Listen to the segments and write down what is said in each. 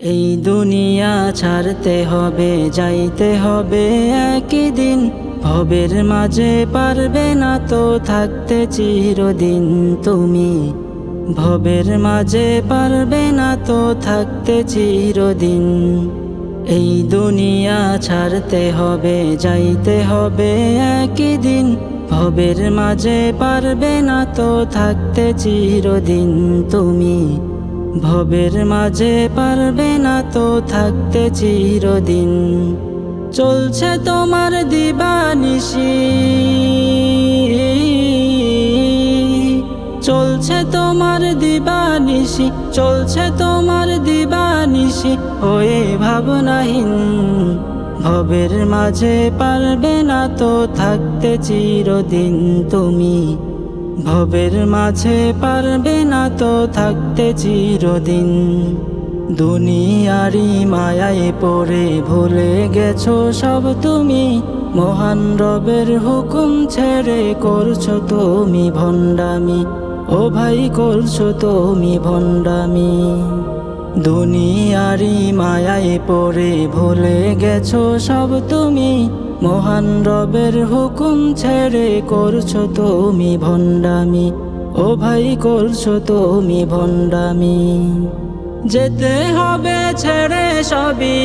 এই দুনিয়া ছাড়তে হবে, যাইতে হবে একই দিন। ভবের মাঝে পারবে না তো থাকতে চিরদিন তুমি। ভবের মাঝে পারবে না তো থাকতে চিরদিন। এই দুনিয়া ছাড়তে হবে, যাইতে হবে একই দিন। ভবের মাঝে পারবে না তো থাকতে চিরদিন তুমি। ভবের মাঝে পারবে না তো থাকতে চিরদিন। চলছে তোমার দিবানিশি। চলছে তোমার দিবানিশি, চলছে তোমার দিবানিশি, হয়ে ভাবনাহীন। ভবের মাঝে পারবে না তো থাকতে চিরদিন তুমি। ভবের মাঝে পারবে না তো থাকতে চিরদিন। দুনিয়ারি মায়ায় পড়ে ভুলে গেছো সব তুমি। মহান রবের হুকুম ছেড়ে করছ তুমি ভণ্ডামি। ও ভাই, করছ তুমি ভণ্ডামি। দুনিয়ারি মায়ায় পড়ে ভুলে গেছো সব তুমি। মহান রবের হুকুম ছেড়ে করছ তুমি ভণ্ডামি। ও ভাই, করছ তুমি ভণ্ডামি। যেতে হবে ছেড়ে সবই।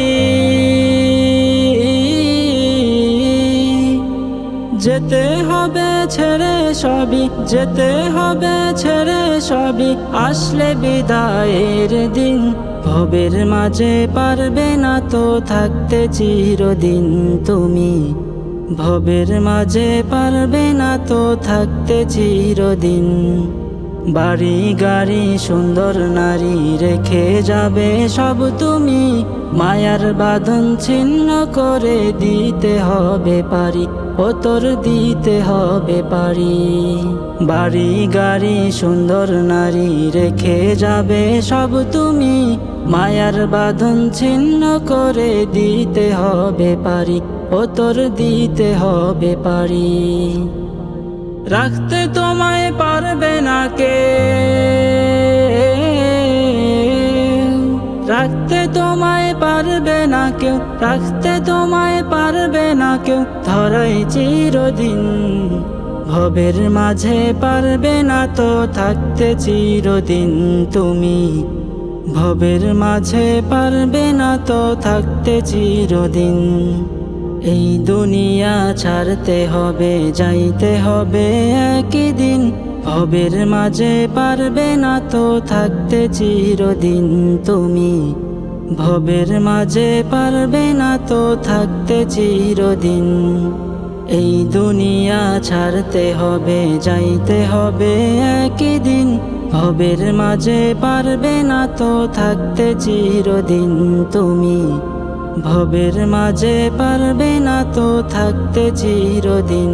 যেতে হবে ছেড়ে সবই, যেতে হবে, ছেড়ে সবই। আসলে বিদায়ের দিন, ভবের মাঝে পারবে না তো থাকতে চিরদিন তুমি। ভবের মাঝে পারবে না তো থাকতে চিরদিন। বাড়ি গাড়ি সুন্দর নারী রেখে যাবে সব তুমি। মায়ার বাঁধন ছিন্ন করে দিতে হবে পারি ও তোর দিতে হবে পারি। বাড়ি গাড়ি সুন্দর নারী রেখে যাবে সব তুমি। মায়ার বাঁধন ছিন্ন করে দিতে হবে পারি ও তোর দিতে হবে পারি। রাখতে তোমায় পারবে না রাখতে তোমায় পারবে না কেউ, রাখতে তোমায় পারবে না কেউ। ধরাই চিরদিন ভবের মাঝে পারবে না তো, থাকতে চিরদিন তুমি ভবের মাঝে পারবে না তো, থাকতে চিরদিন এই দুনিয়া ছাড়তে হবে, যাইতে হবে একই দিন। ভবের মাঝে পারবে না তো থাকতে চিরদিন তুমি। ভবের মাঝে পারবে না তো থাকতে চিরদিন। এই দুনিয়া ছাড়তে হবে, যাইতে হবে একই দিন ভবের মাঝে পারবে না তো থাকতে চিরদিন তুমি। ভবের মাঝে পারবে না তো থাকতে চিরদিন।